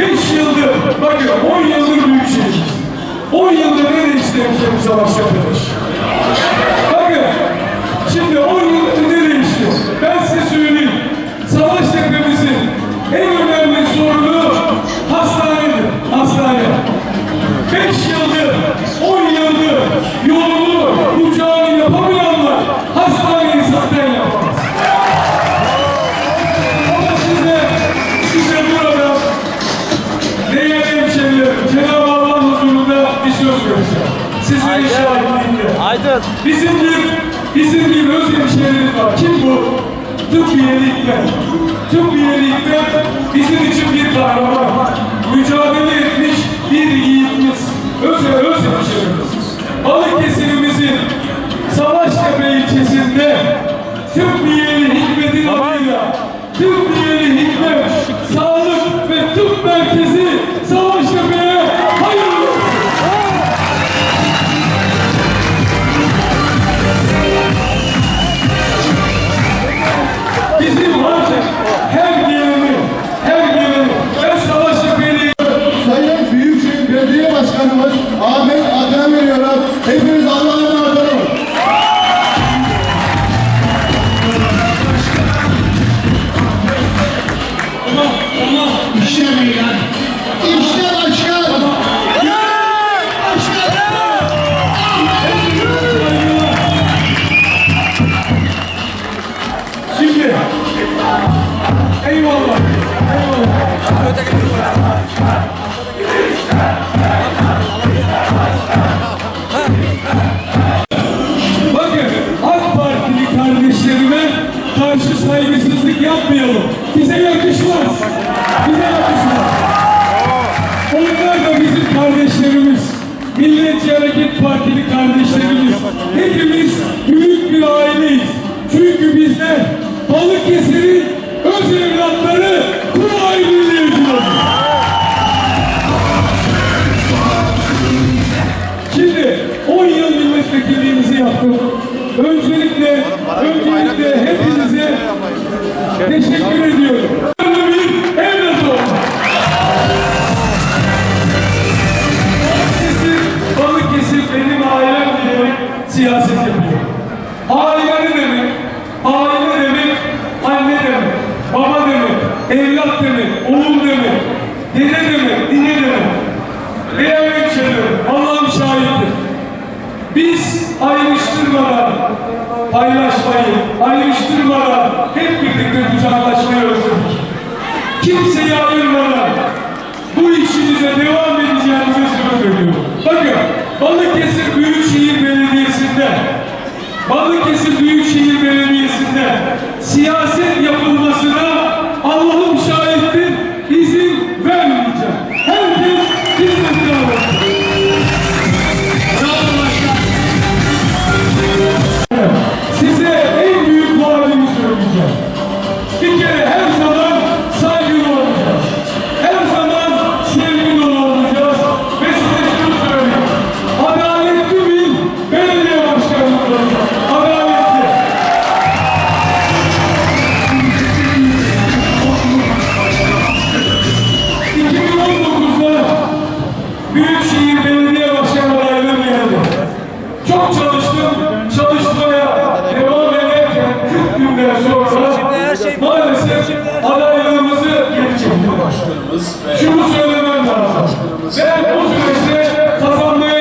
5 yıldır, bakın 10 yıldır büyükşehir. 10 yıldır ne değiştirmiş bu vereceğim. Sizlerin şahitliğinde. Aydın. Bizim bir, bizim bir öz hemşehrimiz var. Kim bu? Tıbbiyeli Hikmet. Tıbbiyeli Hikmet bizim için bir kahraman. Mücadele etmiş bir yiğitimiz. Öz, öz hemşehrimiz. Balıkesir'imizin Savaştepe ilçesinde Tıbbiyeli saygısızlık yapmayalım. Bize yakışmaz. Bize yakışmaz. Onlar da bizim kardeşlerimiz. Milliyetçi Hareket Partili kardeşlerimiz. Hepimiz büyük bir aileyiz. Çünkü bizler Balıkesir'in öz evlatları bu aileyle. Şimdi 10 yıl milletvekilliğimizi yaptım. Öncelikle, öncelikle hepinize teşekkür ediyorum. Balıkesir, benim ailem siyaset yapıyor. Aile demek? Aile demek, anne demek, baba demek, evlat demek, oğul demek, dede demek, nine demek. Değerli hemşehrilerim, Allah'ım şahittir. Biz ayrıştırmadan paylaşmayı, ayrıştırmadan hep birlikte kucaklaşmayı özledik. Kimseyi ayırmadan bu işimize devam Çok çalıştım, çalışmaya devam ederken 40 günden sonra maalesef adaylığımızı geri çektiler. Şunu söylemem lazım. Ben o süreçte kazanmaya